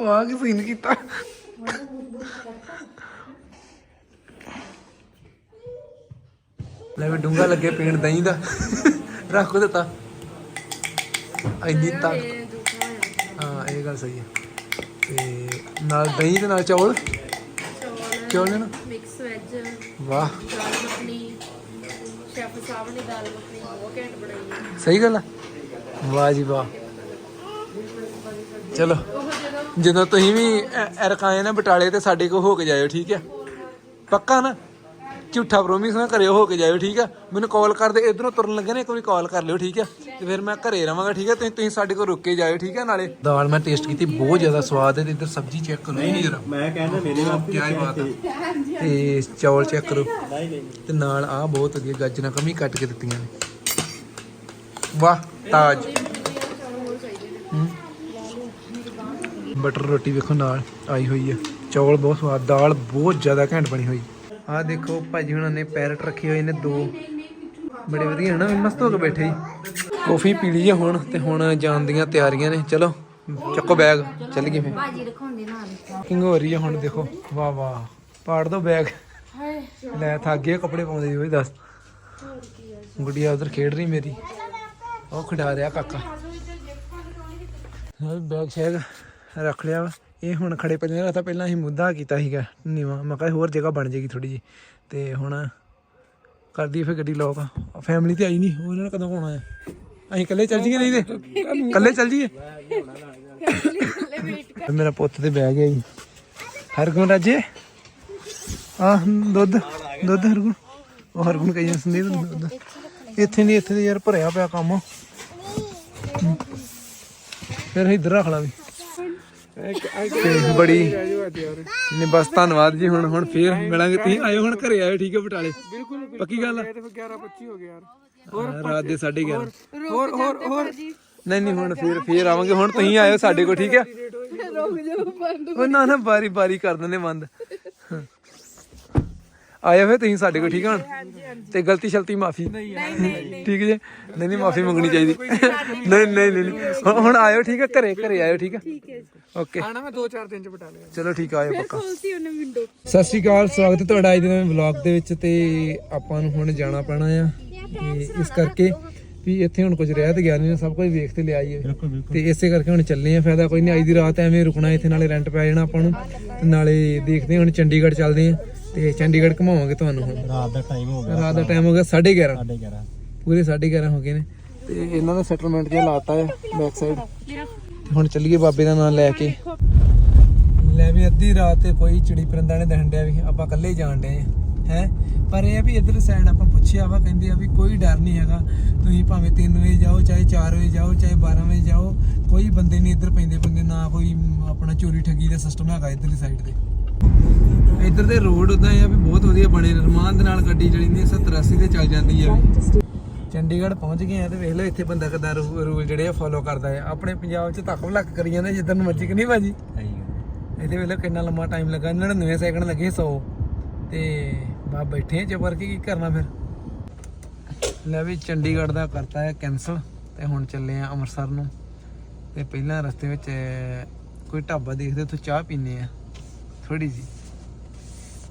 ਵਾਹ ਕੀ ਸੀਨ ਕੀਤਾ। ਲੈ ਵੀ ਡੂੰਗਾ ਲੱਗੇ ਪੀਣ ਦਹੀਂ ਦਾ। ਰੱਖ ਦਿੱਤਾ ਇੰਨੀ ਤਾਂ ਹਾਂ ਇਹ ਗੱਲ ਸਹੀ ਹੈ। ਤੇ ਨਾਲ ਦਹੀਂ ਦੇ ਨਾਲ ਚੌਲ। ਚੌਲ ਨਾ ਮਿਕਸ ਵੈਜ। ਵਾਹ। ਦਾਲ ਮੱਖਣੀ ਸ਼ੈਫ ਸਾਹਿਬ ਨੇ ਦਾਲ ਮੱਖਣੀ ਬਹੁਤ ਘੈਂਟ ਬਣਾਈ। ਹੈ ਸਹੀ ਗੱਲ ਆ। ਵਾਹ ਜੀ ਵਾਹ। ਚਲੋ। ਜਦੋਂ ਤੁਸੀਂ ਵੀ ਐਰਕਾਏ ਨਾ ਬਟਾਲੇ ਤੇ ਸਾਡੇ ਕੋਲ ਹੋ ਕੇ ਜਾਇਓ ਠੀਕ ਹੈ ਪੱਕਾ ਨਾ? ਝੂਠਾ ਪ੍ਰੋਮਿਸ ਨਾ ਕਰਿਓ ਹੋ ਕੇ ਜਾਇਓ ਠੀਕ ਹੈ ਮੈਨੂੰ ਕਾਲ ਕਰਦੇ ਇਧਰੋਂ ਤੁਰਨ ਲੱਗੇ ਨੇ ਇੱਕ ਵਾਰੀ ਕਾਲ ਕਰ ਲਿਓ ਠੀਕ ਹੈ ਤੇ ਫਿਰ ਮੈਂ ਘਰੇ ਰਵਾਂਗਾ ਠੀਕ ਹੈ ਤੁਸੀਂ ਤੁਸੀਂ ਸਾਡੇ ਕੋਲ ਰੁਕ ਕੇ ਜਾਇਓ ਠੀਕ ਹੈ ਨਾਲੇ? ਦਾਲ ਮੈਂ ਟੇਸਟ ਕੀਤੀ ਬਹੁਤ ਜ਼ਿਆਦਾ ਸਵਾਦ ਹੈ ਤੇ ਇੱਧਰ ਸਬਜ਼ੀ ਚੈੱਕ ਕਰੋ। ਇਹ ਜਰਾ। ਮੈਂ ਕਹਿੰਦਾ ਮੇਰੇ ਵਾਸਤੇ ਕੀ ਬਾਤ ਹੈ ਤੇ ਚੌਲ ਚੈੱਕ ਕਰੋ। ਤੇ ਨਾਲ ਆ ਬਹੁਤ ਵਧੀਆ ਗਾਜਰਾਂ ਕਮੀ ਕੱਟ ਕੇ ਦਿੱਤੀਆਂ ਨੇ। ਵਾਹ ਤਾਜ ਹਮ। ਬਟਰ ਰੋਟੀ ਵੇਖੋ ਨਾਲ ਆਈ ਹੋਈ ਹੈ ਚੌਲ ਬਹੁਤ ਸਵਾਦ ਦਾਲ ਬਹੁਤ ਜ਼ਿਆਦਾ ਘੈਂਟ ਬਣੀ ਹੋਈ। ਆਹ ਦੇਖੋ ਭਾਜੀ ਹੁਣਾਂ ਨੇ ਪੈਰਟ ਰੱਖੇ ਹੋਏ ਨੇ ਦੋ। ਬੜੇ ਵਧੀਆ ਹਨਾ ਮਸਤ ਹੋ ਕੇ ਬੈਠੇ ਜੀ। ਕੌਫੀ ਪੀ ਲਈ ਹੁਣ ਤੇ ਹੁਣ ਜਾਣ ਦੀਆਂ ਤਿਆਰੀਆਂ ਨੇ। ਚਲੋ ਚੱਕੋ ਬੈਗ ਚੱਲ ਗਏ ਫੇ ਭਾਜੀ ਰਖਾਉਂਦੇ ਨਾਲ ਕਿੰਗ ਹੋ ਰਹੀ ਹੈ ਹੁਣ ਦੇਖੋ। ਵਾਹ ਵਾਹ। ਪਾੜ ਦੋ ਬੈਗ। ਲੈ ਥੱਕ ਗਏ ਕੱਪੜੇ ਪਾਉਂਦੇ ਵੀ ਦੱਸ। ਗੁੱਡੀਆ ਉਧਰ ਖੇਡ ਰਹੀ ਮੇਰੀ। ਉਹ ਖਿਡਾ ਰਿਹਾ ਕਾਕਾ ਬੈਗ ਸ਼ੈਗ। ਰੱਖ ਲਿਆ ਵਾ। ਇਹ ਹੁਣ ਖੜੇ ਪੈਂਦੇ ਰਹਾ ਤਾਂ ਪਹਿਲਾਂ ਅਸੀਂ ਮੁੱਦਾ ਕੀਤਾ ਸੀਗਾ ਨੀਵਾ। ਮੈਂ ਕਿਹਾ ਹੋਰ ਜਗ੍ਹਾ ਬਣ ਜੇਗੀ ਥੋੜੀ ਜੀ ਤੇ ਹੁਣ ਕਰਦੀ ਫਿਰ ਗੱਡੀ ਲੋਕ ਫੈਮਿਲੀ ਤੇ ਆਈ ਨਹੀਂ ਉਹਨਾਂ ਨੇ ਕਦੋਂ ਆਉਣਾ ਹੈ ਅਸੀਂ ਇਕੱਲੇ ਚੱਲ ਜੀਏ ਨਹੀਂ ਤੇ? ਇਕੱਲੇ ਚੱਲ ਜੀਏ ਮੇਰਾ ਪੁੱਤ ਤੇ ਬਹਿ ਗਿਆ ਜੀ। ਹਰਗੁਣ ਰਾਜੇ? ਆ ਦੁੱਧ ਦੁੱਧ ਹਰਗੁਣ। ਉਹ ਹਰਗੁਣ ਕਹੀ ਸੰਦੀਪ ਦੁੱਧ। ਇੱਥੇ ਨਹੀਂ ਇੱਥੇ ਯਾਰ ਭਰਿਆ ਪਿਆ ਕੰਮ। ਹਮ। ਫਿਰ ਇੱਧਰ ਰੱਖ ਲਾ ਵੀ। ਤੇ ਬੜੀ ਨੇ ਬਸ ਧੰਨਵਾਦ ਜੀ ਹੁਣ ਹੁਣ ਫੇਰ ਮਿਲਾਂਗੇ। ਤੁਸੀਂ ਆਇਓ ਹੁਣ ਘਰੇ ਆਇਓ ਠੀਕ ਹੈ ਬਟਾਲੇ? ਬਿਲਕੁਲ ਪੱਕੀ ਗੱਲ ਹੈ 11 25 ਹੋ ਗਿਆ ਯਾਰ। ਰਾਤ ਦੇ 11:30 ਹੋਰ ਹੋਰ ਹੋਰ ਨਹੀਂ ਨਹੀਂ ਹੁਣ ਫੇਰ ਫੇਰ ਆਵਾਂਗੇ। ਹੁਣ ਤੁਸੀਂ ਆਇਓ ਸਾਡੇ ਕੋਲ ਠੀਕ ਹੈ? ਉਹ ਨਾ ਨਾ ਬਾਰੀ ਬਾਰੀ ਕਰ ਦਿੰਦੇ ਬੰਦ। ਆਇਆ ਫੇ ਤੁਸੀਂ ਸਾਡੇ ਕੋਲ ਠੀਕ ਆ ਹੁਣ ਤੇ ਗਲਤੀ ਸ਼ਲਤੀ ਮਾਫੀ। ਨਹੀਂ ਠੀਕ ਜੇ? ਨਹੀਂ ਨਹੀਂ ਮਾਫੀ ਮੰਗਣੀ ਚਾਹੀਦੀ। ਨਹੀਂ ਨਹੀਂ। ਨਹੀਂ ਨਹੀਂ। ਹੁਣ- ਆਇਓ ਠੀਕ ਹੈ ਘਰੇ ਘਰੇ ਆਇਓ ਠੀਕ ਹੈ ਓਕੇ। ਆਣਾ ਮੈਂ 2-4 ਦਿਨ ਚ ਬਟਾ ਲਿਆ। ਚਲੋ ਠੀਕ ਆਇਓ ਪੱਕਾ। ਖੋਲਤੀ ਉਹਨੇ ਵਿੰਡੋ ਸਤਿ ਸ਼੍ਰੀ ਅਕਾਲ ਸਵਾਗਤ ਹੈ ਤੁਹਾਡਾ ਅੱਜ ਦੇ ਨਵੇਂ ਵਲੌਗ ਦੇ ਵਿੱਚ ਤੇ ਆਪਾਂ ਨੂੰ ਹੁਣ ਜਾਣਾ ਪੈਣਾ ਆ। ਇਸ ਕਰਕੇ ਵੀ ਇੱਥੇ ਹੁਣ ਕੁਝ ਰਹਿ ਤੇ ਗਿਆ ਨਹੀਂ ਸਭ ਕੁਝ ਵੇਖ ਤੇ ਲਿਆ ਹੀ ਹੈ ਤੇ ਇਸੇ ਕਰਕੇ ਹੁਣ ਚੱਲੇ ਆ ਫਾਇਦਾ ਕੋਈ ਨਹੀਂ ਅੱਜ ਦੀ ਰਾਤ ਐਵੇਂ ਰੁਕਣਾ ਇੱਥੇ ਨਾਲੇ ਰੈਂਟ ਪੈ ਜਾਣਾ ਆਪਾਂ ਨੂੰ। ਤੇ ਨਾਲੇ ਦੇਖਦੇ ਹਾਂ ਹੁਣ ਚੰਡੀਗੜ੍ਹ ਚੱਲਦੇ ਆ ਤੇ ਚੰਡੀਗੜ੍ਹ ਘੁਮਾਵਾਂਗੇ ਤੁਹਾਨੂੰ ਹੁਣ। ਰਾਤ ਦਾ ਟਾਈਮ ਹੋ ਗਿਆ ਰਾਤ ਦਾ ਟਾਈਮ ਹੋ ਗਿਆ 11:30 ਸਾਡੇ 11 ਪੂਰੇ 11:30 ਹੋ ਗਏ ਨੇ। ਤੇ ਇਹਨਾਂ ਦਾ ਸੈਟਲਮੈਂਟ ਜਿਹਾ ਲਾਤਾ ਹੈ ਬੈਕ ਸਾਈਡ ਹੁਣ ਚੱਲੀਏ ਬਾਬੇ ਦਾ ਨਾਮ ਲੈ ਕੇ। ਲੈ ਵੀ ਅੱਧੀ ਰਾਤ ਤੇ ਕੋਈ ਚਿੜੀ ਪਰਿੰਦਾ ਨੇ ਦਹਣ ਡਿਆ ਵੀ ਆਪਾਂ ਇਕੱਲੇ ਹੀ ਜਾਣ ਡਏ ਹੈ? ਪਰ ਇਹ ਆ ਵੀ ਇਧਰ ਸਾਈਡ ਆਪਾਂ ਪੁੱਛਿਆ ਵਾ ਕਹਿੰਦੇ ਆ ਵੀ ਕੋਈ ਡਰ ਨਹੀਂ ਹੈਗਾ। ਤੁਸੀਂ ਭਾਵੇਂ 3 ਵਜੇ ਜਾਓ ਚਾਹੇ 4 ਵਜੇ ਜਾਓ ਚਾਹੇ 12 ਵਜੇ ਜਾਓ। ਕੋਈ ਬੰਦੇ ਨਹੀਂ ਇੱਧਰ ਪੈਂਦੇ ਬੰਦੇ ਨਾ ਕੋਈ ਆਪਣਾ ਚੋਰੀ ਠੱਗੀ ਦਾ ਸਿਸਟਮ ਹੈਗਾ ਇੱਧਰਲੀ ਸਾਈਡ ਤੇ। ਇੱਧਰ ਦੇ ਰੋਡ ਉਦਾਂ ਆ ਵੀ ਬਹੁਤ ਵਧੀਆ ਬਣੇ ਨੇ। ਰਮਾਨ ਦੇ ਨਾਲ ਗੱਡੀ ਜਿਹੜੀ ਨੇ 70 80 ਤੇ ਚੱਲ ਜਾਂਦੀ ਆ ਵੀ। ਚੰਡੀਗੜ੍ਹ ਪਹੁੰਚ ਗਏ ਆ ਤੇ ਵੇਖ ਲਓ ਇੱਥੇ ਬੰਦਾ ਕਿਦਾਂ ਰੂਲ ਜਿਹੜੇ ਆ ਫੋਲੋ ਕਰਦਾ ਆ। ਆਪਣੇ ਪੰਜਾਬ 'ਚ ਧੱਕ ਲੱਕ ਕਰੀ ਜਾਂਦੇ ਜਿੱਦਾਂ ਨੂੰ ਮਰਜ਼ੀ ਕਿ ਨਹੀਂ ਭਾਜੀ? ਇਹਦੇ ਵੇਲੇ ਕਿੰਨਾ ਲੰਮਾ ਟਾਈਮ ਲੱਗਾ 99 ਸੈਕਿੰਡ ਲੱਗੇ 100 ਤੇ ਬਾ ਬੈਠੇ ਕਰਕੇ ਕੀ ਕਰਨਾ ਫਿਰ? ਲੈ ਵੀ ਚੰਡੀਗੜ੍ਹ ਦਾ ਕਰਤਾ ਹੈ ਕੈਨਸਲ ਤੇ ਹੁਣ ਚੱਲੇ ਆ ਅੰਮ੍ਰਿਤਸਰ ਨੂੰ। ਤੇ ਪਹਿਲਾਂ ਰਸਤੇ ਵਿੱਚ ਕੋਈ ਢਾਬਾ ਦੇਖਦੇ ਉੱਥੇ ਚਾਹ ਪੀਨੇ ਆ। ਥੋੜੀ ਜੀ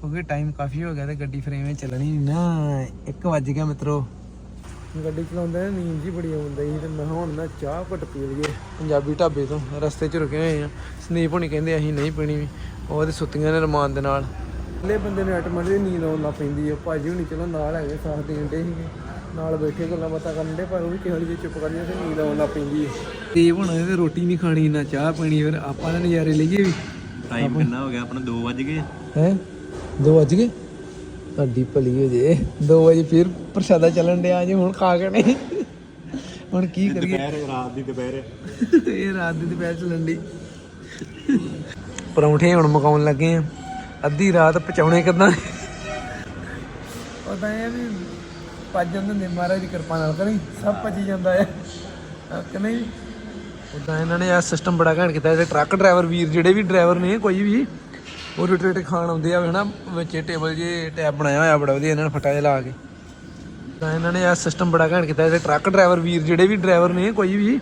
ਕਿਉਂਕਿ ਟਾਈਮ ਕਾਫੀ ਹੋ ਗਿਆ ਤੇ ਗੱਡੀ ਫਿਰ ਐਵੇਂ ਚੱਲਣੀ ਨੀ ਨਾ। 1 ਵੱਜ ਗਿਆ ਮਿੱਤਰੋ। ਗੱਡੀ ਚਲਾਉਂਦਾ ਨੀਂਦ ਜੀ ਬੜੀ ਆਉਂਦੀ ਸੀ ਤੇ ਮੈਂ ਹੁਣ ਨਾ ਚਾਹ ਘੁੱਟ ਪੀ ਲਈਏ। ਪੰਜਾਬੀ ਢਾਬੇ ਤੋਂ ਰਸਤੇ 'ਚ ਰੁਕੇ ਹੋਏ ਆ ਸਨੀਪ ਹੋਣੀ ਕਹਿੰਦੇ ਅਸੀਂ ਨਹੀਂ ਪੀਣੀ ਵੀ। ਉਹ ਤੇ ਸੁੱਤੀਆਂ ਨੇ ਰਮਾਨ ਦੇ ਨਾਲ। ਇਕੱਲੇ ਬੰਦੇ ਨੇ ਆਟੋਮੈਟਿਕ ਨੀਂਦ ਆਉਣ ਲੱਗ ਪੈਂਦੀ ਆ। ਭਾਜੀ ਹੁਣੀ ਚਲੋ ਨਾਲ ਹੈਗੇ ਸਾਥ ਦੇਣ ਦੇ ਸੀਗੇ। ਨਾਲ ਬੈਠੇ ਗੱਲਾਂ ਬਾਤਾਂ ਕਰਨ ਦੇ ਪਰ ਉਹ ਵੀ ਕਿਸੇ ਵੇਲੇ ਚੁੱਪ ਕਰ ਜਾਂਦੇ ਤੇ ਨੀਂਦ ਆਉਣ ਲੱਗ ਪੈਂਦੀ ਹੈ ਦੀਪ ਹੁਣ ਇਹਦੇ ਰੋਟੀ ਨਹੀਂ ਖਾਣੀ ਨਾ ਚਾਹ ਪੀਣੀ ਫਿਰ ਆਪਾਂ ਤਾਂ ਨਜ਼ਾਰੇ ਲਈਏ ਵੀ। ਟਾਈਮ ਕਿੰਨਾ ਹੋ ਗਿਆ? ਆਪਣਾ 2 ਵਜ ਗਏ। ਹੈ? 2 ਵਜ ਗਏ? ਸਾਡੀ ਭਲੀ ਹੋ ਜੇ। 2 ਵਜੇ ਫਿਰ ਪ੍ਰਸ਼ਾਦਾ ਚੱਲਣ ਡਿਆ ਜੀ ਹੁਣ ਖਾ ਕੇ ਨਹੀਂ। ਹੁਣ ਕੀ ਕਰੀਏ? ਦੁਪਹਿਰ ਰਾਤ ਦੀ ਦੁਪਹਿਰ। ਇਹ ਰਾਤ ਦੀ ਦੁਪਹਿਰ ਚੱਲਣ ਦੀ ਪਰੌਂਠੇ ਹੁਣ ਮਕਾਉਣ ਲੱਗੇ ਆ। ਅੱਧੀ ਰਾਤ ਪਚਾਉਣੇ ਕਿਦਾਂ ਪਤਾ ਹੈ ਵੀ ਭੱਜ ਜਾਂਦੇ ਨੇ ਮਹਾਰਾਜ ਦੀ ਕਿਰਪਾ ਨਾਲ ਕਰੀ ਸਭ ਭੱਜੀ ਜਾਂਦਾ ਹਾਂ ਕਿ ਨਹੀਂ? ਉਦਾਂ ਇਹਨਾਂ ਨੇ ਆ ਸਿਸਟਮ ਬੜਾ ਘੈਂਟ ਕੀਤਾ। ਇਹਦੇ ਟਰੱਕ ਡਰਾਈਵਰ ਵੀਰ ਜਿਹੜੇ ਵੀ ਡਰਾਈਵਰ ਨੇ ਕੋਈ ਵੀ ਉਹ ਰੋਟੀ ਰੋਟੀ ਖਾਣ ਆਉਂਦੇ ਆ ਹਨਾ ਵਿੱਚ ਟੇਬਲ ਜੇ ਟੈਬ ਬਣਾਇਆ ਹੋਇਆ ਬੜਾ ਵਧੀਆ ਇਹਨਾਂ ਨੇ ਫਟਾ ਜਿਹਾ ਲਾ ਕੇ। ਤਾਂ ਇਹਨਾਂ ਨੇ ਆ ਸਿਸਟਮ ਬੜਾ ਘੈਂਟ ਕੀਤਾ। ਇਹਦੇ ਟਰੱਕ ਡਰਾਈਵਰ ਵੀਰ ਜਿਹੜੇ ਵੀ ਡਰਾਈਵਰ ਨੇ ਕੋਈ ਵੀ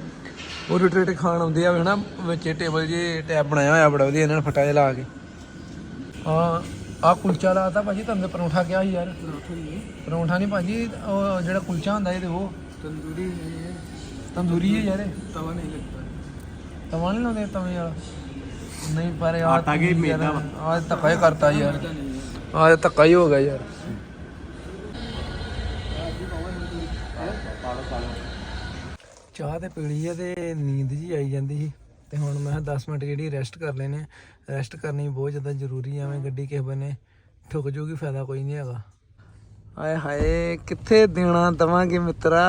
ਉਹ ਰੋਟੀ ਰੋਟੀ ਖਾਣ ਆਉਂਦੇ ਆ ਹਨਾ ਵਿੱਚ ਟੇਬਲ ਜੇ ਟੈਬ ਬਣਾਇਆ ਹੋਇਆ ਬੜਾ ਵਧੀਆ ਇਹਨਾਂ ਨੇ ਫਟਾ ਜਿਹਾ ਲਾ ਕੇ। ਆ ਆ ਕੁਲਚਾ ਲਾਤਾ ਭਾਜੀ ਤੁਹਾਨੂੰ ਤਾਂ ਪਰੌਂਠਾ ਕਿਹਾ ਸੀ ਯਾਰ। ਪਰੌਂਠਾ ਨਹੀਂ ਭਾਜੀ ਉਹ ਜਿਹੜਾ ਕੁਲਚਾ ਹੁੰਦਾ ਇਹ ਤੇ ਉਹ। ਤੰਦੂਰੀ ਤੰਦੂਰੀ ਹੈ ਯਾਰ ਤਵਾ ਨਹੀਂ ਲੱਗਦਾ। ਤਵਾ ਨਹੀਂ ਲਾਉਂਦੇ ਤਵੇ ਵਾਲਾ। ਨਹੀਂ ਪਰ ਯਾਰ ਆਟਾ ਕੀ ਮੈਦਾ। ਆ ਧੱਕਾ ਹੀ ਕਰਤਾ ਯਾਰ। ਆ ਧੱਕਾ ਹੀ ਹੋ ਗਿਆ ਯਾਰ। ਚਾਹ ਤੇ ਪੀਲੀ ਆ ਤੇ ਨੀਂਦ ਜੀ ਆਈ ਜਾਂਦੀ ਸੀ। ਤੇ ਹੁਣ ਮੈਂ ਕਿਹਾ 10 ਮਿੰਟ ਜਿਹੜੀ ਰੈਸਟ ਕਰ ਲੈਨੇ ਰੈਸਟ ਕਰਨੀ ਬਹੁਤ ਜ਼ਿਆਦਾ ਜ਼ਰੂਰੀ ਆ ਐਵੇਂ ਗੱਡੀ ਕਿਸੇ ਬੰਨੇ ਠੁਕ ਜੂਗੀ ਫਾਇਦਾ ਕੋਈ ਨਹੀਂ ਹੈਗਾ। ਆਏ ਹਾਏ ਕਿੱਥੇ ਦੇਣਾ ਦਵਾਂਗੇ ਮਿੱਤਰਾ?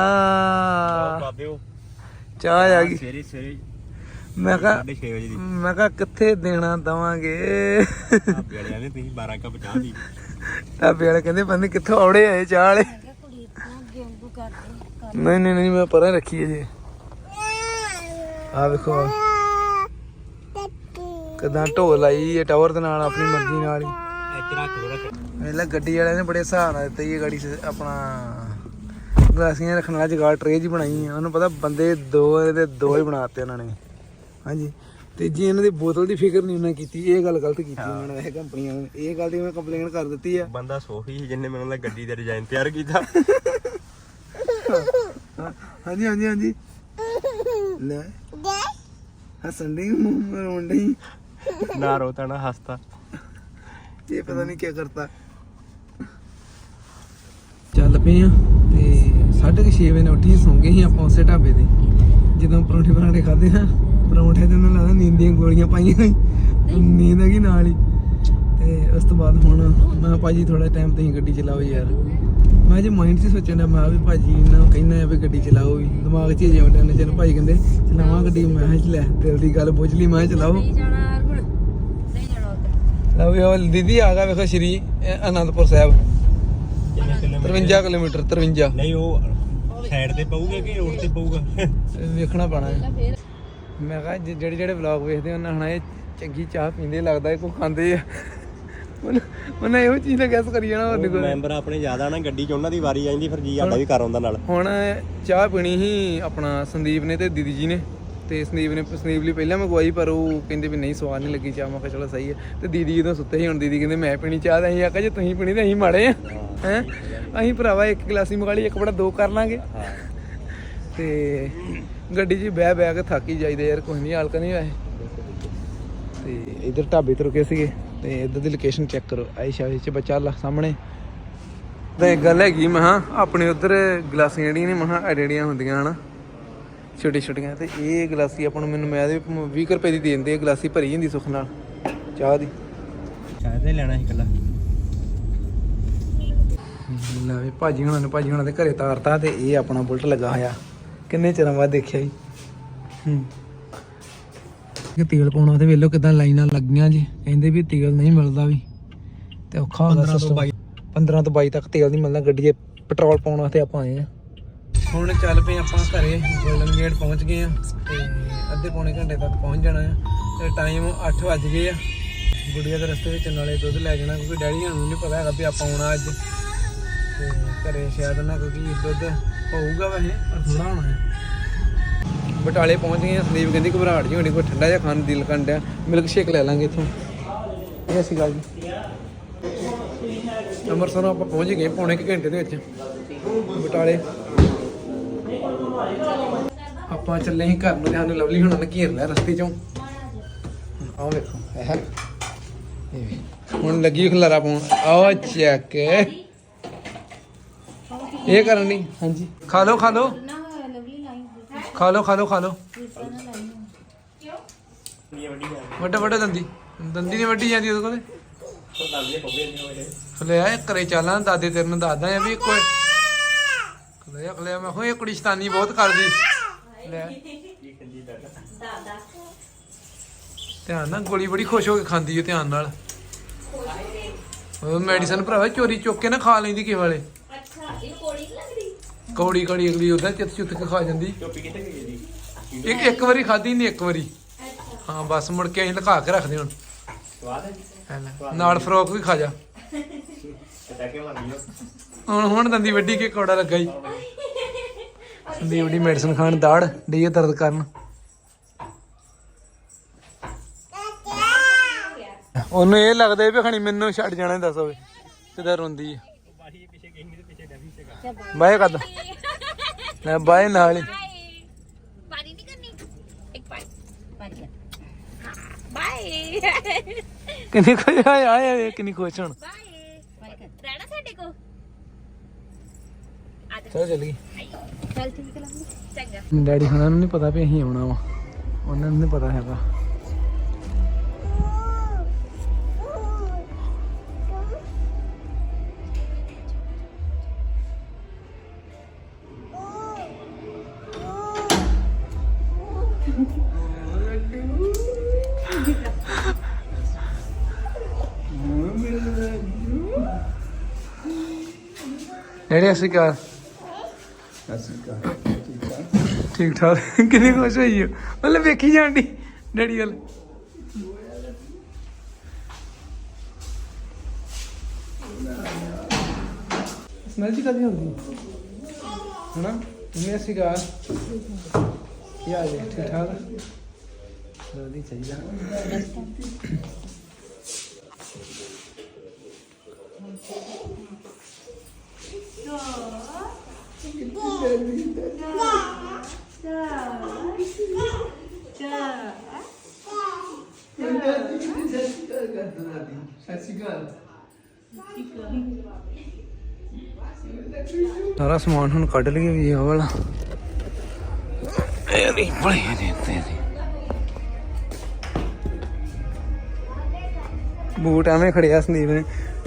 ਚਾਹ ਆ ਗਈ। ਸਵੇਰੇ ਸਵੇਰੇ ਮੈਂ ਕਿਹਾ 6:30 ਵਜੇ ਦੀ। ਮੈਂ ਕਿਹਾ ਕਿੱਥੇ ਦੇਣਾ ਦਵਾਂਗੇ? ਭਾਬੀ ਵਾਲਿਆਂ ਨੇ ਤੁਸੀਂ 12 ਕੱਪ ਚਾਹ ਦੀ। ਢਾਬੇ ਵਾਲੇ ਕਹਿੰਦੇ ਬੰਦੇ ਕਿੱਥੋਂ ਆਉੜੇ ਆਏ ਚਾਹ ਵਾਲੇ। ਨਹੀਂ ਨਹੀਂ ਨਹੀਂ ਮੈਂ ਪਰਾਂ ਰੱਖੀ ਹੈ ਜੀ। ਆ ਵੇਖੋ। ਕਦਾਂ ਢੋਲ ਆਈ ਹੈ ਟਾਵਰ ਦੇ ਨਾਲ ਆਪਣੀ ਮਰਜ਼ੀ ਨਾਲ ਹੀ। ਇੱਥੇ ਰੱਖ ਦੋ ਰੱਖ ਵੇਲਾ ਗੱਡੀ ਵਾਲਿਆਂ ਨੇ ਬੜੇ ਹਿਸਾਬ ਨਾਲ ਦਿੱਤਾ ਇਹ ਗਾੜੀ ਆਪਣਾ ਗਲਾਸੀਆਂ ਰੱਖਣ ਵਾਲਾ ਜਗਾੜ ਟਰੇ ਜੀ ਬਣਾਈ ਆ। ਉਹਨੂੰ ਪਤਾ ਬੰਦੇ ਦੋ ਇਹਦੇ ਦੋ ਹੀ ਬਣਾਤੇ ਉਹਨਾਂ ਨੇ। ਹਾਂਜੀ। ਤੇ ਜੀ ਇਹਨਾਂ ਦੀ ਬੋਤਲ ਦੀ ਫਿਕਰ ਨਹੀਂ ਉਹਨਾਂ ਕੀਤੀ ਇਹ ਗੱਲ ਗਲਤ ਕੀਤੀ ਉਹਨਾਂ ਨੇ ਇਹ ਕੰਪਨੀਆਂ ਨੇ। ਇਹ ਗੱਲ ਦੀ ਮੈਂ ਕੰਪਲੇਨ ਕਰ ਦਿੱਤੀ ਆ। ਬੰਦਾ ਸੋਫੀ ਸੀ ਜਿੰਨੇ ਮੈਨੂੰ ਲੱਗਾ ਗੱਡੀ ਦਾ ਡਿਜ਼ਾਈਨ ਤਿਆਰ ਕੀਤਾ। ਹਾਂਜੀ ਹਾਂਜੀ ਹਾਂਜੀ। ਲੈ। ਹਸਣ ਦੀ ਰੋਣ ਡਈ। ਨਾ ਰੋਤਾ ਨਾ ਹੱਸਤਾ। ਇਹ ਪਤਾ ਨਹੀਂ ਕੀ ਕਰਤਾ। ਚੱਲ ਪਏ ਆ ਤੇ 6:30 ਵਜੇ ਉੱਠੀ ਸੌਂ ਗਏ ਸੀ ਆਪਾਂ ਉਸੇ ਢਾਬੇ ਤੇ। ਜਦੋਂ ਪਰੌਂਠੇ ਪਰਾਂਠੇ ਖਾਦੇ ਨਾ ਪਰੌਂਠੇ ਤੇ ਉਹਨਾਂ ਲੱਗਦਾ ਨੀਂਦ ਦੀਆਂ ਗੋਲੀਆਂ ਪਾਈਆਂ ਹੋਈ ਨੀਂਦ ਆ ਗਈ ਨਾਲ ਹੀ। ਤੇ ਉਸ ਤੋਂ ਬਾਅਦ ਹੁਣ ਮੈਂ ਭਾਜੀ ਥੋੜਾ ਟਾਈਮ ਤੁਸੀਂ ਗੱਡੀ ਚਲਾਓ ਯਾਰ। ਮੈਂ ਜੇ ਮਾਈਂਡ 'ਚ ਸੋਚਣ ਦਾ ਮੈਂ ਵੀ ਭਾਜੀ ਇਹਨਾਂ ਨੂੰ ਕਹਿੰਦਾ ਵੀ ਗੱਡੀ ਚਲਾਓ ਵੀ। ਦਿਮਾਗ 'ਚ ਜਿਵੇਂ ਟੈਨ ਚਲ ਭਾਈ ਕਹਿੰਦੇ ਚਲਾਵਾਂ ਗੱਡੀ ਮੈਂ ਕਿਹਾ ਲੈ ਦਿਲ ਦੀ ਗੱਲ ਪੁੱਛ ਲਈ ਮੈਂ ਚਲਾਓ। ਨਹੀਂ ਜਾਣਾ ਹਰਗੁਣ ਨਹੀਂ ਜਾਣਾ ਉੱਧਰ। ਲਓ ਵੀ ਉਹ ਦੀਦੀ ਆ ਗਿਆ ਵੇਖੋ ਸ਼੍ਰੀ ਅਨੰਦਪੁਰ ਸਾਹਿਬ। ਕਿੰਨੇ ਕਿਲੋਮੀਟਰ 53 ਕਿਲੋਮੀਟਰ 53 ਨਹੀਂ ਉਹ ਸਾਈਡ ਤੇ ਪਊਗਾ ਕਿ ਰੋਡ ਤੇ ਪਊਗਾ? ਵੇਖਣਾ ਪੈਣਾ ਹੈ। ਮੈਂ ਕਿਹਾ ਜੇ- ਜਿਹੜੇ ਜਿਹੜੇ ਵਲੌਗ ਵੇਖਦੇ ਉਹਨਾਂ ਹਣਾ ਇਹ ਚੰਗੀ ਚਾਹ ਪੀਂਦੇ ਲੱਗਦਾ ਇਹ ਕੋ ਖਾਂਦੇ ਆ। ਉਹਨਾਂ ਉਹਨਾਂ ਇਹੋ ਚੀਜ਼ ਦਾ ਗੈਸ ਕਰੀ ਜਾਣਾ ਹੋਰ ਨਹੀਂ ਮੈਂਬਰ ਆਪਣੇ ਜ਼ਿਆਦਾ ਨਾ ਗੱਡੀ 'ਚ ਉਹਨਾਂ ਦੀ ਵਾਰੀ ਆਂਦੀ ਫਿਰ ਜੀ ਸਾਡਾ ਵੀ ਕਰ ਆਉਂਦਾ ਨਾਲ। ਹੁਣ ਚਾਹ ਪੀਣੀ ਸੀ ਆਪਣਾ ਸੰਦੀਪ ਨੇ ਤੇ ਦੀਦੀ ਜੀ ਨੇ। ਤੇ ਸੰਦੀਪ ਨੇ ਸੰਦੀਪ ਲਈ ਪਹਿਲਾਂ ਮੰਗਵਾਈ ਪਰ ਉਹ ਕਹਿੰਦੇ ਵੀ ਨਹੀਂ ਸਵਾਦ ਨਹੀਂ ਲੱਗੀ ਚਾਹ। ਮੈਂ ਕਿਹਾ ਚਲੋ ਸਹੀ ਹੈ ਤੇ ਦੀਦੀ ਜਦੋਂ ਸੁੱਤੇ ਸੀ ਹੁਣ ਦੀਦੀ ਕਹਿੰਦੇ ਮੈਂ ਪੀਣੀ ਚਾਹ ਤਾਂ ਅਸੀਂ ਆਖਿਆ ਜੇ ਤੁਸੀਂ ਪੀਣੀ ਤਾਂ ਅਸੀਂ ਮਾੜੇ ਆ। ਹੈ? ਅਸੀਂ ਭਰਾਵਾ ਇੱਕ ਗਲਾਸੀ ਮੰਗਾ ਲਈ ਇੱਕ ਬੜਾ ਦੋ ਕਰ ਲਾਂਗੇ। ਹਾਂ। ਤੇ ਗੱਡੀ 'ਚ ਬਹਿ ਬਹਿ ਕੇ ਥੱਕ ਹੀ ਜਾਈਦਾ ਯਾਰ ਕੋਈ ਨਹੀਂ ਹਾਲਕਾ ਨਹੀਂ ਵੈਸੇ। ਤੇ ਇਧਰ ਢਾਬੇ ਤੇ ਰੁਕੇ ਸੀਗੇ ਤੇ ਇਧਰ ਦੀ ਲੋਕੇਸ਼ਨ ਚੈੱਕ ਕਰੋ। ਆਇਸ਼ਾ ਵਿੱਚ ਬੱਚਾ ਲਾ ਸਾਹਮਣੇ। ਤੇ ਗੱਲ ਹੈਗੀ ਮੈਂ ਹਾਂ ਆਪਣੇ ਉਧਰ ਗਲਾਸੀਆਂ ਜਿਹੜੀਆਂ ਨੇ ਮਹਾ ਐਡੜੀਆਂ ਹੁੰਦੀਆਂ ਹਨ? ਛੋਟੀ ਛੋਟੀਆਂ ਤੇ ਇਹ ਗਲਾਸੀ ਆਪਾਂ ਨੂੰ ਮੈਨੂੰ ਮੈਂ ਦੇ 20 ਰੁਪਏ ਦੀ ਦੇ ਦਿੰਦੇ ਗਲਾਸੀ ਭਰੀ ਹੁੰਦੀ ਸੁੱਖ ਨਾਲ। ਚਾਹ ਦੀ। ਚਾਹ ਤੇ ਲੈਣਾ ਸੀ ਇਕੱਲਾ। ਲੈ ਵੀ ਭਾਜੀ ਹੁਣਾਂ ਨੇ ਭਾਜੀ ਹੁਣਾਂ ਦੇ ਘਰੇ ਤਾਰਤਾ ਤੇ ਇਹ ਆਪਣਾ ਬੁਲਟ ਲੱਗਾ ਹੋਇਆ। ਕਿੰਨੇ ਚਿਰਾਂ ਬਾਅਦ ਦੇਖਿਆ ਜੀ? ਹੂੰ। ਕਿ ਤੇਲ ਪਾਉਣਾ ਤੇ ਵੇਲੋ ਕਿਦਾਂ ਲਾਈਨਾਂ ਲੱਗੀਆਂ ਜੀ। ਕਹਿੰਦੇ ਵੀ ਤੇਲ ਨਹੀਂ ਮਿਲਦਾ ਵੀ। ਤੇ ਔਖਾ ਹੁੰਦਾ 15 ਤੋਂ system। 15 ਤੋਂ 22 ਤੱਕ ਤੇਲ ਨਹੀਂ ਮਿਲਦਾ ਗੱਡੀ 'ਚ ਪੈਟਰੋਲ ਪਾਉਣ ਵਾਸਤੇ ਆਪਾਂ ਆਏ ਆ। ਹੁਣ ਚੱਲ ਪਏ ਆਪਾਂ ਘਰੇ। ਗੋਲਡਨ ਗੇਟ ਪਹੁੰਚ ਗਏ ਆ। ਤੇ ਅੱਧੇ ਪੌਣੇ ਘੰਟੇ ਤੱਕ ਪਹੁੰਚ ਜਾਣਾ ਆ। ਤੇ ਟਾਈਮ 8 ਵੱਜ ਗਏ ਆ। ਗੁੜੀਆ ਦੇ ਰਸਤੇ ਵਿੱਚ ਨਾਲੇ ਦੁੱਧ ਲੈ ਜਾਣਾ ਕਿਉਂਕਿ ਡੈਡੀ ਨੂੰ ਨਹੀਂ ਪਤਾ ਹੈਗਾ ਵੀ ਆਪਾਂ ਆਉਣਾ ਅੱਜ। ਤੇ ਘਰੇ ਸ਼ਾਇਦ ਨਾ ਕਿਉਂਕਿ ਦੁੱਧ ਹੋਊਗਾ ਵੈਸੇ, ਪਰ ਥੋੜਾ ਹੋਣਾ ਹੈ। ਬਟਾਲੇ ਪਹੁੰਚ ਗਏ ਆ, ਸੰਦੀਪ ਕਹਿੰਦੀ ਘਬਰਾਹਟ ਜੀ ਹੋਣੀ, ਕੋਈ ਠੰਡਾ ਜਿਹਾ ਖਾਣ ਨੂੰ ਦਿਲ ਕਰਨ ਮਿਲਕ ਸ਼ੇਕ ਲੈ ਲਾਂਗੇ ਇੱਥੋਂ। ਇਹ ਅਸੀਂ ਗੱਲ ਜੀ। ਅੰਮ੍ਰਿਤਸਰੋਂ ਆਪਾਂ ਪਹੁੰਚ ਗਏ ਪੌਣੇ ਕੁ ਘੰਟੇ ਦੇ ਵਿੱਚ। ਬਟਾਲੇ। ਆਪਾਂ ਚੱਲੇ ਸੀ ਘਰ ਨੂੰ ਤੇ ਸਾਨੂੰ ਲਵਲੀ ਹੁਣਾਂ ਨੇ ਘੇਰ ਲਿਆ ਰਸਤੇ ਚੋਂ। ਆਹ ਵੇਖੋ, ਇਹ ਹੁਣ ਲੱਗੀ ਖਲਾਰਾ ਪਾਉਣ। ਆਓ ਚੈੱਕ ਇਹ ਕਰਨ ਦੀ ਹਾਂਜੀ। ਖਾ ਲਓ ਖਾ ਲਓ। ਖਾ ਲਓ ਖਾ ਲਓ ਖਾ ਲਓ। ਵੱਡਾ ਵੱਡਾ ਦੰਦੀ। ਦੰਦੀ ਨਹੀਂ ਵੱਡੀ ਜਾਂਦੀ ਉਹਦੇ ਕੋਲੇ? ਖਲੇ ਆ ਘਰੇ ਚੱਲਾਂ, ਦਾਦੇ ਤੇਰੇ ਨੂੰ ਦੱਸਦਾ ਆ ਵੀ ਕੋਈ ਖਲੇ ਆ ਮੈਂ ਹੋਏ ਕੁੜੀ ਸ਼ਤਾਨੀ ਬਹੁਤ ਕਰਦੀ। ਲੈ। ਧਿਆਨ ਨਾਲ, ਗੋਲੀ ਬੜੀ ਖੁਸ਼ ਹੋ ਕੇ ਖਾਂਦੀ ਹੈ ਧਿਆਨ ਨਾਲ। ਮੈਡੀਸਨ ਭਰਾਵਾ, ਚੋਰੀ ਚੁੱਕ ਕੇ ਨਾ ਖਾ ਲੈਂਦੀ ਕਿਸੇ ਵਾਲੇ। ਇਹ ਕੋੜੀ ਕੌੜੀ ਕੌੜੀ ਅਗਲੀ ਉਦਾਂ ਚਿੱਤ ਚੁੱਤ ਕੇ ਖਾ ਜਾਂਦੀ। ਟੋਪੀ ਕਿੱਥੇ ਇੱਕ ਵਾਰੀ ਖਾਦੀ ਨਹੀਂ ਇੱਕ ਵਾਰੀ। ਹਾਂ ਬਸ ਮੁੜ ਕੇ ਅਸੀਂ ਲੁਕਾ ਕੇ ਰੱਖਦੇ ਹੁਣ। ਨਾਲ ਫਰੋਕ ਵੀ ਖਾ ਜਾ। ਹੁਣ ਹੁਣ ਦੰਦੀ ਵੱਡੀ ਕੇ ਕੌੜਾ ਲੱਗਾ ਜੀ। ਸੰਦੀਪ ਦੀ ਮੈਡੀਸਨ ਖਾਣ ਦਾੜ ਡਈ ਦਰਦ ਕਰਨ। ਉਹਨੂੰ ਇਹ ਲੱਗਦਾ ਵੀ ਖਣੀ ਮੈਨੂੰ ਛੱਡ ਜਾਣਾ ਦੱਸ ਦੱਸੋ ਤੇ ਰੋਂਦੀ ਆ। ਬਾਏ ਕਦ ਲੈ ਬਾਏ ਨਾਲ ਹੀ। ਪਾਣੀ ਨਹੀਂ ਕਰਨੀ। ਇੱਕ ਪਾਣੀ। ਪਾਣੀ ਕਰ। ਬਾਏ। ਕਿੰਨੀ ਖੁਸ਼ ਆਇਆ ਆਇਆ ਕਿੰਨੀ ਖੁਸ਼ ਹੁਣ। ਬਾਏ। ਰਹਿਣਾ ਸਾਡੇ ਕੋ ਚਲੋ ਚੱਲੀਏ। ਚੱਲ ਠੀਕ ਹੈ ਚੰਗਾ। ਡੈਡੀ ਹੁਣਾਂ ਨੂੰ ਨਹੀਂ ਪਤਾ ਵੀ ਅਸੀਂ ਆਉਣਾ ਵਾ। ਉਹਨਾਂ ਨੂੰ ਨਹੀਂ ਪਤਾ ਹੈਗਾ। ਡੈਡੀ ਅਸੀਂ ਕਾ ਠੀਕ ਠਾਕ। ਕਿੰਨੀ ਖੁਸ਼ ਹੋਈ ਹੈ ਮਤਲਬ ਵੇਖੀ ਜਾਂਦੀ ਡੈਡੀ ਵੱਲ। ਸਮੈਲ ਜੀ ਕਦੀ ਹੁੰਦੀ ਹਨਾ? ਤੁਮੇ ਅਸੀਂ ਕਾ ਕੀ ਠੀਕ ਠਾਕ? ਜਲਦੀ ਚਾਹੀਦਾ ਸਾਰਾ ਸਮਾਨ ਹੁਣ ਕੱਢ ਲਈਏ ਵੀ ਆਹ ਵਾਲਾ। ਇਹ ਨਹੀਂ ਬੜੀ ਦੇ ਬੂਟ ਐਵੇਂ ਖੜਿਆ ਸੰਦੀਪ ਨੇ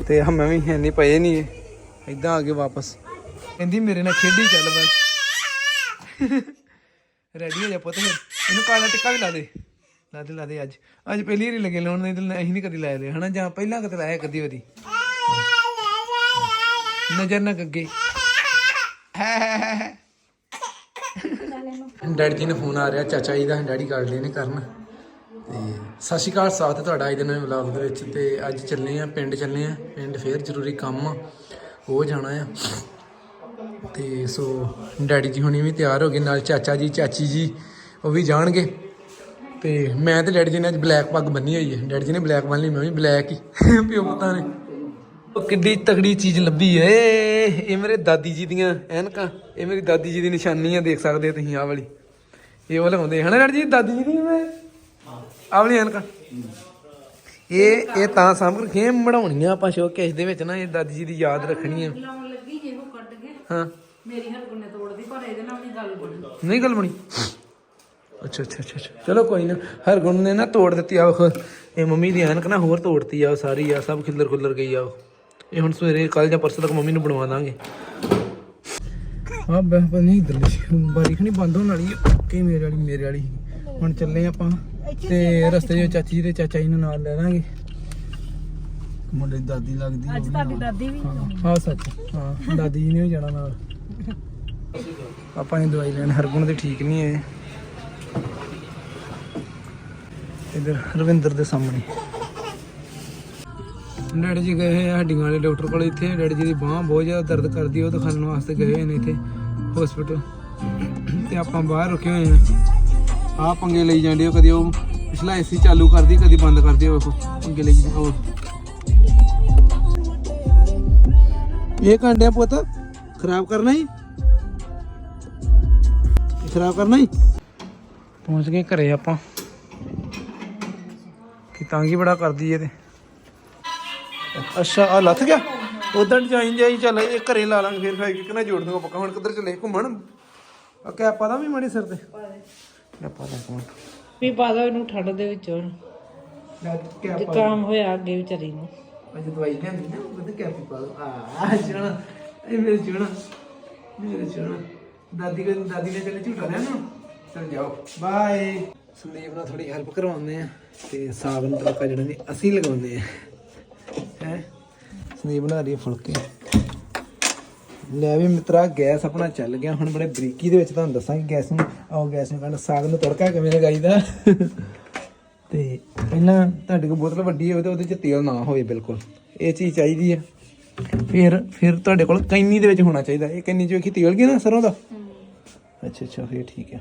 ਤੇ ਹਮੇ ਵੀ ਹੈ ਨਹੀਂ ਪਏ ਨਹੀਂ ਇਦਾਂ ਆ ਗਏ ਵਾਪਸ। ਕਹਿੰਦੀ ਮੇਰੇ ਨਾਲ ਖੇਡੀ ਚੱਲ ਬਸ। ਰੈਡੀ ਹੋ ਜਾ ਪੁੱਤ ਫਿਰ। ਇਹਨੂੰ ਕਾਲਾ ਟਿੱਕਾ ਵੀ ਲਾ ਦੇ। ਲਾ ਦੇ ਲਾ ਦੇ ਅੱਜ। ਅੱਜ ਪਹਿਲੀ ਵਾਰੀ ਲੱਗੇ ਲਾਉਣ, ਨਹੀਂ ਤਾਂ ਅਸੀਂ ਨਹੀਂ ਕਦੀ ਲਾਇਆ ਹਨਾ? ਜਾਂ ਪਹਿਲਾਂ ਕਦੇ ਲਾਇਆ ਕਦੀ ਵਾਰੀ? ਨਜ਼ਰ ਨਾ ਅੱਗੇ ਡੈਡੀ ਜੀ ਨੇ ਫੋਨ ਆ ਰਿਹਾ, ਚਾਚਾ ਜੀ ਦਾ, ਡੈਡੀ ਕਰ ਲਏ ਨੇ ਕਰਨ। ਤੇ ਸਤਿ ਸ਼੍ਰੀ ਅਕਾਲ ਸਾਥ ਤੁਹਾਡਾ ਅੱਜ ਦੇ ਨਵੇਂ ਵਲੌਗ ਦੇ ਵਿੱਚ। ਤੇ ਅੱਜ ਚੱਲੇ ਆ ਪਿੰਡ ਚੱਲੇ ਆ ਪਿੰਡ ਫੇਰ ਜ਼ਰੂਰੀ ਕੰਮ ਆ। ਉਹ ਜਾਣਾ ਆ। ਤੇ ਸੋ ਡੈਡੀ ਜੀ ਹੁਣੀ ਵੀ ਤਿਆਰ ਹੋ ਗਏ, ਨਾਲ ਚਾਚਾ ਜੀ, ਚਾਚੀ ਜੀ, ਉਹ ਵੀ ਜਾਣਗੇ। ਤੇ ਮੈਂ ਤੇ ਡੈਡੀ ਜੀ ਨੇ ਅੱਜ ਬਲੈਕ ਪੱਗ ਬੰਨੀ ਹੋਈ ਹੈ। ਡੈਡੀ ਜੀ ਨੇ ਬਲੈਕ ਬੰਨ ਲਈ, ਮੈਂ ਵੀ ਬਲੈਕ ਹੀ। ਪਿਓ ਪੁੱਤਾਂ ਨੇ। ਉਹ ਕਿੱਡੀ ਤਗੜੀ ਚੀਜ਼ ਲੱਭੀ ਏ ਇਹ ਮੇਰੇ ਦਾਦੀ ਜੀ ਦੀਆਂ ਐਨਕਾਂ। ਇਹ ਮੇਰੀ ਦਾਦੀ ਜੀ ਦੀ ਨਿਸ਼ਾਨੀ ਆ ਦੇਖ ਸਕਦੇ ਤੁਸੀਂ, ਆਹ ਵਾਲੀ। ਇਹ ਉਹ ਲਗਾਉਂਦੇ ਹਨਾ ਡੈਡੀ ਜੀ? ਦਾਦੀ ਜੀ ਦੀ ਮੈਂ? ਆਹ ਵਾਲੀ ਐਨਕਾਂ। ਇਹ ਇਹ ਤਾਂ ਸਾਂਭ ਕੇ ਰੱਖੀਆਂ ਮੜਾਉਣੀਆਂ ਆਪਾਂ ਸ਼ੋਕੇਸ ਦੇ ਵਿੱਚ ਨਾ, ਇਹ ਦਾਦੀ ਜੀ ਦੀ ਯਾਦ ਰੱਖਣੀ ਆ ਲਾਉਣ ਲੱਗੀ ਜੇ ਉਹ ਕੱਢ ਕੇ ਹਾਂ। ਮੇਰੀ ਹਰਗੁਣ ਨੇ ਤੋੜਦੀ ਪਰ ਇਹਦੇ ਨਾਲ ਨਹੀਂ ਗੱਲ ਬਣੀ ਨਹੀਂ ਗੱਲ ਬਣੀ। ਅੱਛਾ ਅੱਛਾ ਅੱਛਾ ਅੱਛਾ। ਚਲੋ ਕੋਈ ਨਾ ਹਰ ਗੁਣ ਨੇ ਨਾ ਤੋੜ ਦਿੱਤੀ ਆ ਉਹ। ਇਹ ਮੰਮੀ ਦੀ ਐਨਕ ਨਾ ਹੋਰ ਤੋੜਤੀ ਆ ਉਹ ਸਾਰੀ ਆ ਸਭ ਖਿੱਲਰ ਖੁੱਲਰ ਗਈ ਆ ਉਹ। ਇਹ ਹੁਣ ਸਵੇਰੇ ਕੱਲ ਜਾਂ ਪਰਸੋਂ ਤੱਕ ਮੰਮੀ ਨੂੰ ਬਣਵਾ ਦਾਂਗੇ। ਹਾਂ ਬਸ ਨਹੀਂ ਇਧਰ ਬਾਰੀ ਖਣੀ ਬੰਦ ਹੋਣ ਵਾਲੀ ਆ। ਕਿ ਮੇਰੇ ਵਾਲੀ ਮੇਰੇ ਵਾਲੀ। ਹੁਣ ਚੱਲੇ ਆਪਾਂ ਤੇ ਰਸਤੇ 'ਚ ਚਾਚੀ ਤੇ ਚਾਚਾ ਜੀ ਨੂੰ ਨਾਲ ਲੈ ਲਾਂਗੇ। ਮੁੰਡੇ ਦੀ ਦਾਦੀ ਲੱਗਦੀ ਅੱਜ ਤੁਹਾਡੀ ਦਾਦੀ ਵੀ ਹਾਂ। ਸੱਚ। ਹਾਂ ਦਾਦੀ ਜੀ ਨੇ ਵੀ ਜਾਣਾ ਨਾਲ। ਆਪਾਂ ਇਹ ਦਵਾਈ ਲੈਣ ਹਰਗੁਣ ਦੇ ਠੀਕ ਨਹੀਂ ਹੈ ਇਧਰ ਰਵਿੰਦਰ ਦੇ ਸਾਹਮਣੇ। ਡੈਡੀ ਜੀ ਗਏ ਆ ਹੱਡੀਆਂ ਵਾਲੇ ਡਾਕਟਰ ਕੋਲ ਇੱਥੇ। ਡੈਡੀ ਜੀ ਦੀ ਬਾਹ ਬਹੁਤ ਜ਼ਿਆਦਾ ਦਰਦ ਕਰਦੀ ਉਹ ਦਿਖਾਉਣ ਵਾਸਤੇ ਗਏ ਹੋਏ ਨੇ ਇੱਥੇ ਹਸਪੀਟਲ ਤੇ ਆਪਾਂ ਬਾਹਰ ਰੁਕੇ ਹੋਏ ਆ। ਆ ਪੰਗੇ ਲਈ ਜਾਂਦੇ ਹੋ ਕਦੀ ਉਹ ਪਿਛਲਾ ਏਸੀ ਚਾਲੂ ਕਰਦੀ ਕਦੀ ਬੰਦ ਕਰਦੀ ਉਹ ਵੇਖੋ। ਪੰਗੇ ਲਈ ਉਹ ਇਹ ਕਾਂਡਿਆ ਪੁੱਤ? ਖਰਾਬ ਕਰਨਾ ਹੀ? ਖਰਾਬ ਕਰਨਾ ਹੀ? ਪਹੁੰਚ ਗਏ ਘਰੇ ਆਪਾਂ। ਕਿ ਤੰਗ ਬੜਾ ਕਰਦੀ ਏ ਤੇ ਅੱਛਾ ਆ ਲੱਥ ਗਿਆ? ਉਦੋਂ ਜਾਈ ਜਾਈ ਚੱਲ ਇਹ ਘਰੇ ਲਾ ਲਾਂਗੇ ਫਿਰ ਫਾਈ ਕਿਕਣਾ ਜੋੜ ਦੂੰਗਾ ਪੱਕਾ ਹੁਣ ਕਿੱਧਰ ਚੱਲੇ? ਘੁੰਮਣ? ਆ ਕੈਪਾ ਦਾ ਵੀ ਮਾੜੀ ਸਿਰ ਤੇ? ਕੈਪਾ ਦਾ। ਕੋਣ ਵੀ ਪਾ ਦੋ ਇਹਨੂੰ ਠੰਡ ਦੇ ਵਿੱਚ ਹੁਣ। ਕੈਪਾ ਕੰਮ ਹੋਇਆ ਅੱਗੇ ਵਿਚਾਰੀ ਨੂੰ। ਅੱਜ ਦਵਾਈ ਲੈਂਦੀ ਨਾ ਉਹਦੇ ਕੈਪੀ ਪਾ ਦੋ ਆ ਜਣਾ ਇਹ ਮੇਰੇ ਜਣਾ ਮੇਰੇ ਜਣਾ ਦਾਦੀ ਕੋਲ, ਦਾਦੀ ਨੇ ਚੱਲੇ ਝੂਟਾ ਲਿਆ ਨਾ। ਚਲ ਜਾਓ। ਬਾਏ। ਸੰਦੀਪ ਨਾਲ ਥੋੜੀ ਹੈਲਪ ਕਰਵਾਉਂਦੇ ਆ ਤੇ ਸਾਗ ਨੂੰ ਤੜਕਾ ਜਿਹੜਾ ਨੇ ਅਸੀਂ ਲਗਾਉਂਦੇ ਆ ਹੈ? ਸੰਦੀਪ ਬਣਾ ਰਹੀ ਫੁਲਕੇ। ਲੈ ਵੀ ਮਿੱਤਰਾ, ਗੈਸ ਆਪਣਾ ਚੱਲ ਗਿਆ। ਹੁਣ ਬੜੇ ਬਰੀਕੀ ਦੇ ਵਿੱਚ ਤੁਹਾਨੂੰ ਦੱਸਾਂਗੇ ਗੈਸ ਨੂੰ। ਆਓ, ਗੈਸ ਨੂੰ ਕਹਿੰਦਾ ਸਾਗ ਨੂੰ ਤੜਕਾ ਕਿਵੇਂ ਲਗਾਈਦਾ। ਤੇ ਪਹਿਲਾਂ ਤੁਹਾਡੇ ਕੋਲ ਬੋਤਲ ਵੱਡੀ ਹੋਵੇ ਤਾਂ ਉਹਦੇ 'ਚ ਤੇਲ ਨਾ ਹੋਵੇ ਬਿਲਕੁਲ। ਇਹ ਚੀਜ਼ ਚਾਹੀਦੀ ਆ। ਫਿਰ ਫਿਰ ਤੁਹਾਡੇ ਕੋਲ ਕੈਨੀ ਦੇ ਵਿੱਚ ਹੋਣਾ ਚਾਹੀਦਾ। ਇਹ ਕੈਨੀ 'ਚ ਵੇਖੀ ਤੇਲ ਗਿਆ ਨਾ ਸਰੋਂ ਦਾ? ਅੱਛਾ ਅੱਛਾ ਫਿਰ ਠੀਕ ਆ।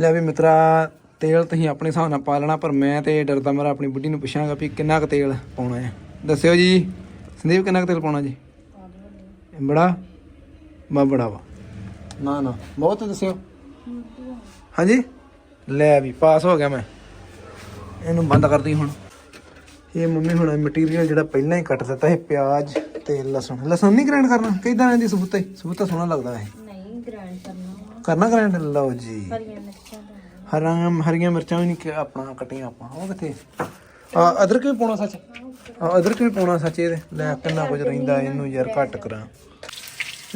ਲੈ ਵੀ ਮਿੱਤਰਾ ਤੇਲ ਤੁਸੀਂ ਆਪਣੇ ਹਿਸਾਬ ਨਾਲ ਪਾ ਲੈਣਾ ਪਰ ਮੈਂ ਤੇ ਡਰਦਾ ਮੇਰਾ ਆਪਣੀ ਬੁੱਢੀ ਨੂੰ ਪੁੱਛਾਂਗਾ ਵੀ ਕਿੰਨਾ ਕੁ ਤੇਲ ਪਾਉਣਾ ਹੈ ਦੱਸਿਓ ਜੀ। ਸੰਦੀਪ ਕਿੰਨਾ ਕੁ ਤੇਲ ਪਾਉਣਾ ਜੀ? ਬੜਾ? ਬਾ ਬੜਾ ਵਾ। ਨਾ ਨਾ। ਬਹੁਤ ਦੱਸਿਓ। ਹਾਂਜੀ? ਲੈ ਵੀ ਪਾਸ ਹੋ ਗਿਆ ਮੈਂ। ਇਹਨੂੰ ਬੰਦ ਕਰਦੀ ਹੁਣ। ਇਹ ਮੰਮੀ ਹੁਣ ਮਟੀਰੀਅਲ ਜਿਹੜਾ ਪਹਿਲਾਂ ਹੀ ਕੱਟ ਦਿੱਤਾ ਹੈ ਪਿਆਜ਼ ਤੇ ਲਸਣ। ਲਸਣ ਨਹੀਂ ਗ੍ਰਾਈਂਡ ਕਰਨਾ? ਕਿਦਾਂ ਇਹਦੀ ਸਬੂਤਾ ਹੀ ਸਬੂਤਾ ਸੋਹਣਾ ਲੱਗਦਾ ਹੈ ਨਹੀਂ ਗ੍ਰਾਈਂਡ ਕਰਨਾ। ਕਰਨਾ ਗ੍ਰਾਈਂਡ ਲਓ ਜੀ। ਹਰੀਆਂ ਮਿਰਚਾਂ ਦਾ। ਹਰੀਆਂ ਮਿਰਚਾਂ ਵੀ ਨਹੀਂ ਕਿ ਆਪਣਾ ਕੱਟੀਆਂ ਆਪਾਂ। ਉਹ ਕਿੱਥੇ? ਆ ਅਦਰਕ ਵੀ ਪਾਉਣਾ ਸੱਚ? ਆ ਅਦਰਕ ਵੀ ਪਾਉਣਾ ਸੱਚ ਇਹਦੇ? ਲੈ ਕਿੰਨਾ ਕੁਝ ਰਹਿੰਦਾ ਇਹਨੂੰ ਯਾਰ ਘੱਟ ਕਰਾਂ।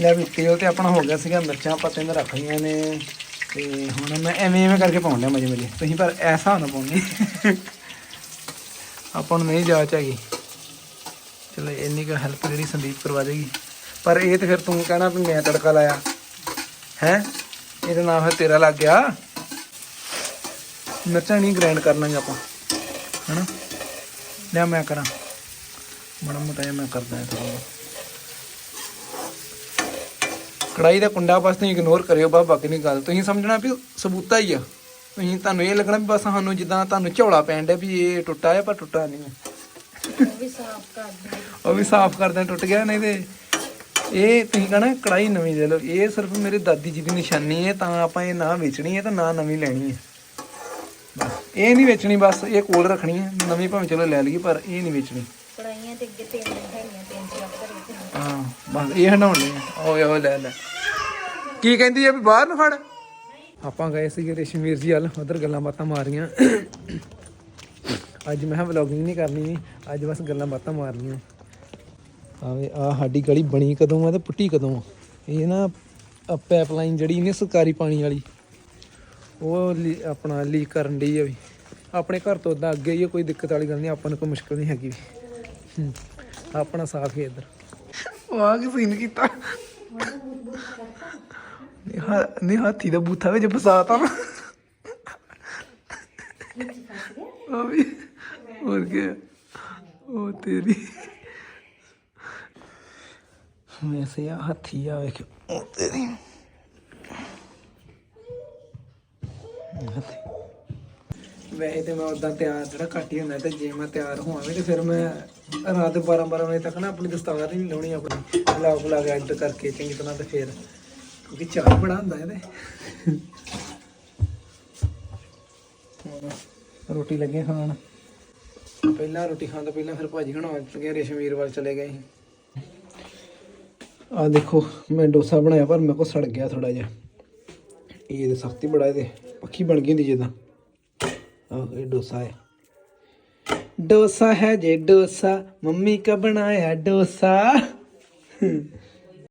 ਲੈ ਵੀ ਤੇਲ ਤੇ ਆਪਣਾ ਹੋ ਗਿਆ ਸੀਗਾ ਮਿਰਚਾਂ ਆਪਾਂ ਤਿੰਨ ਰੱਖ ਲਈਆਂ ਨੇ। ਤੇ ਹੁਣ ਮੈਂ ਐਵੇਂ ਐਵੇਂ ਕਰਕੇ ਪਾਉਣ ਲਿਆ ਮਜੇ ਮਜੇ। ਤੁਸੀਂ ਪਰ ਐਸਾ ਨਾ ਪਾਉਣੀ ਆਪਾਂ ਨੂੰ ਨਹੀਂ ਜਾਚ ਹੈਗੀ। ਚਲੋ ਇੰਨੀ ਕੁ ਹੈਲਪ ਜਿਹੜੀ ਸੰਦੀਪ ਕਰਵਾ ਦੇਗੀ। ਪਰ ਇਹ ਤੇ ਫਿਰ ਤੂੰ ਕਹਿਣਾ ਵੀ ਮੈਂ ਤੜਕਾ ਲਾਇਆ। ਹੈ? ਇਹਦਾ ਨਾਮ ਫਿਰ ਤੇਰਾ ਲੱਗ ਗਿਆ। ਮਿਰਚਾਂ ਨਹੀਂ ਗ੍ਰਾਈਂਡ ਕਰਨਾ ਜੀ ਆਪਾਂ। ਹਨਾ? ਲਿਆ ਮੈਂ ਕਰਾਂ। ਬੜਾ ਮੋਟਾ ਜਿਹਾ ਮੈਂ ਕਰਦਾ ਹਾਂ ਥੋੜਾ ਕੜਾਈ ਦਾ ਕੁੰਡਾ ਬਸ ਤੁਸੀਂ ਇਗਨੋਰ ਕਰਿਓ ਬਾ ਬਾਕੀ ਨਹੀਂ ਗੱਲ। ਤੁਸੀਂ ਸਮਝਣਾ ਵੀ ਸਬੂਤਾ ਹੀ ਆ। ਤੁਸੀਂ ਤੁਹਾਨੂੰ ਇਹ ਲੱਗਣਾ ਵੀ ਬਸ ਸਾਨੂੰ ਜਿੱਦਾਂ ਤੁਹਾਨੂੰ ਝੋਲਾ ਪੈਣ ਡਿਆ ਵੀ ਇਹ ਟੁੱਟਾ ਹੈ ਪਰ ਟੁੱਟਾ ਨਹੀਂ ਹੈ। ਉਹ ਵੀ ਸਾਫ਼ ਕਰ ਦੇ ਉਹ ਵੀ ਸਾਫ਼ ਕਰਦੇ ਟੁੱਟ ਗਿਆ ਨਹੀਂ ਤੇ ਇਹ ਤੁਸੀਂ ਕਹਣਾ ਕੜਾਈ ਨਵੀਂ ਦੇ ਲਓ। ਇਹ ਸਿਰਫ ਮੇਰੇ ਦਾਦੀ ਜੀ ਦੀ ਨਿਸ਼ਾਨੀ ਹੈ ਤਾਂ ਆਪਾਂ ਇਹ ਨਾ ਵੇਚਣੀ ਹੈ ਤਾਂ ਨਾ ਨਵੀਂ ਲੈਣੀ ਹੈ। ਬਸ ਇਹ ਨਹੀਂ ਵੇਚਣੀ ਬਸ ਇਹ ਕੋਲ ਰੱਖਣੀ ਹੈ। ਨਵੀਂ ਭਾਵੇਂ ਚਲੋ ਲੈ ਲਈਏ ਪਰ ਇਹ ਨਹੀਂ ਵੇਚਣੀ। ਕੜਾਈਆਂ ਤੇ ਅੱਗੇ ਤਿੰਨ ਹੈਗੀਆਂ ਤਿੰਨ ਚਾਰ ਘਰੇ ਤੇ ਹਾਂ ਬਸ ਇਹ ਹਟਾਉਣੀ ਹੈ ਓਏ ਓਏ ਲੈ ਲੈ। ਕੀ ਕਹਿੰਦੀ ਹੈ ਵੀ ਬਾਹਰ ਨੂੰ ਫੜ? ਆਪਾਂ ਗਏ ਸੀਗੇ ਰੇਸ਼ਮੀਰ ਜੀ ਵੱਲ, ਉਧਰ ਗੱਲਾਂ ਬਾਤਾਂ ਮਾਰੀਆਂ। ਅੱਜ ਮੈਂ ਵਲੌਗਿੰਗ ਨਹੀਂ ਕਰਨੀ ਅੱਜ ਬਸ ਗੱਲਾਂ ਬਾਤਾਂ ਮਾਰਨੀਆਂ ਆਵੇ ਆ ਸਾਡੀ ਗਲੀ ਬਣੀ ਕਦੋਂ ਆ ਤੇ ਪੁੱਟੀ ਕਦੋਂ ਆ? ਇਹ ਨਾ ਪਾਈਪਲਾਈਨ ਜਿਹੜੀ ਨੇ ਸਰਕਾਰੀ ਪਾਣੀ ਵਾਲੀ, ਉਹ ਲੀ- ਆਪਣਾ ਲੀਕ ਕਰਨ ਡਈ ਆ ਵੀ। ਆਪਣੇ ਘਰ ਤੋਂ ਉਦਾਂ ਅੱਗੇ ਹੀ ਕੋਈ ਦਿੱਕਤ ਵਾਲੀ ਗੱਲ ਨਹੀਂ, ਆਪਾਂ ਨੂੰ ਕੋਈ ਮੁਸ਼ਕਲ ਨਹੀਂ ਹੈਗੀ ਹੂੰ। ਆਪਣਾ ਸਾਫ਼ ਹੀ ਇੱਧਰ। ਆ ਕੀ ਸੀਨ ਕੀਤਾ? ਨਹੀਂ ਹਾ- ਹਾਥੀ ਦਾ ਬੂਥਾ ਵਿੱਚ ਫਸਾਤਾ ਨਾ ਉਹ ਵੀ, ਹੋਰ ਕੀ ਉਹ ਤੇਰੀ। ਵੈਸੇ ਆ ਹਾਥੀ ਆ ਵੇਖ, ਉਹ ਤੇਰੀ। ਹਾਥੀ। ਵੈਸੇ ਤੇ ਮੈਂ ਉਦਾਂ ਤਿਆਰ ਜਿਹੜਾ ਘੱਟ ਹੀ ਹੁੰਦਾ ਤੇ ਜੇ ਮੈਂ ਤਿਆਰ ਹੋਵਾਂ ਤੇ ਫਿਰ ਮੈਂ ਰਾਤ 12 12 ਵਜੇ ਤੱਕ ਨਾ ਆਪਣੀ ਦਸਤਾਰ ਹੀ ਨਹੀਂ ਲਾਉਣੀ, ਆਪਣੀ ਲਾ ਬੁਲਾ ਐਡ ਕਰਕੇ ਚੰਗੀ ਤਰ੍ਹਾਂ ਤੇ ਫਿਰ ਕਿਉਂਕਿ ਚਾਹ ਬੜਾ ਹੁੰਦਾ ਇਹਦੇ। ਰੋਟੀ ਲੱਗੇ ਖਾਣ? ਪਹਿਲਾਂ ਰੋਟੀ ਖਾਣ ਤੋਂ ਪਹਿਲਾਂ ਫਿਰ ਭਾਜੀ ਹਣਾ ਲੱਗੇ ਰੇਸ਼ਮੀਰ ਵੱਲ ਚਲੇ ਗਏ ਸੀ। ਆ ਦੇਖੋ, ਮੈਂ ਡੋਸਾ ਬਣਾਇਆ ਪਰ ਮੇਰੇ ਕੋ ਸੜ ਗਿਆ ਥੋੜਾ ਜਿਹਾ। ਇਹ ਤੇ ਸਖਤੀ ਬੜਾ ਇਹਦੇ, ਪੱਖੀ ਬਣ ਗਈ ਹੁੰਦੀ ਜਿੱਦਾਂ। ਆਹ ਇਹ ਡੋਸਾ ਹੈ ਡੋਸਾ ਹੈ ਜੇ ਡੋਸਾ ਮੰਮੀ ਕਾ ਬਣਾਇਆ ਡੋਸਾ।